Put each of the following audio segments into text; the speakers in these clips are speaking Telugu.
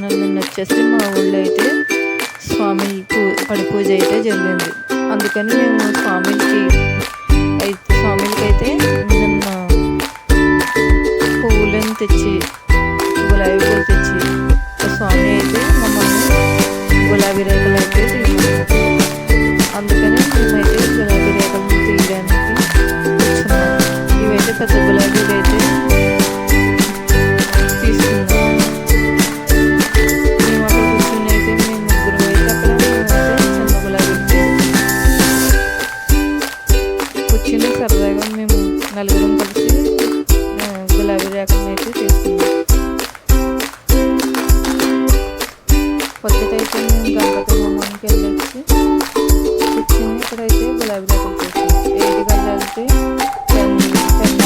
ఛానల్ నుండి వచ్చేసి మా ఊళ్ళో అయితే స్వామి పూ పడి పూజ అయితే జరిగింది. అందుకని మేము స్వామికి అయితే స్వామికి అయితే నిన్న పువ్వులను తెచ్చి గులాబీ పూలు తెచ్చి స్వామి అయితే మమ్మల్ని గులాబీ రేఖలు అయితే అందుకని మేమైతే గులాబీ రేఖలు తీయడానికి ఇవైతే పెద్ద గులాబీలు అయితే నలుగురం కలిసి గులాబీ రేఖలను అయితే తీసుకున్నాం. పొద్దుటైతే మేము గంగతో హోమానికి వెళ్ళేసి కూర్చుని ఇక్కడైతే గులాబీ రేఖలు చేసాం ఏడు గంటలు వెళ్తే టెన్ టెన్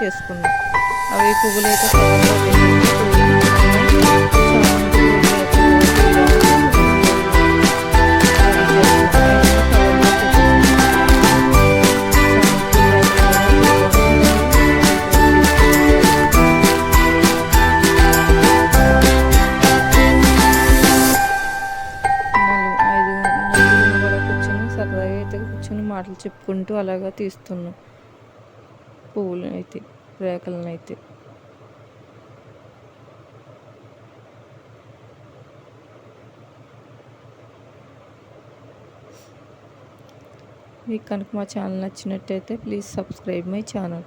చేసుకున్నాం. అవి పువ్వులు అయితే ఐదు కూర్చొని సరదాగా అయితే కూర్చొని మాటలు చెప్పుకుంటూ అలాగా తీస్తున్నాం. పువ్వులనైతే అయితే అయితే మీకు కనుక మా ఛానల్ నచ్చినట్టయితే ప్లీజ్ సబ్స్క్రైబ్ మై ఛానల్.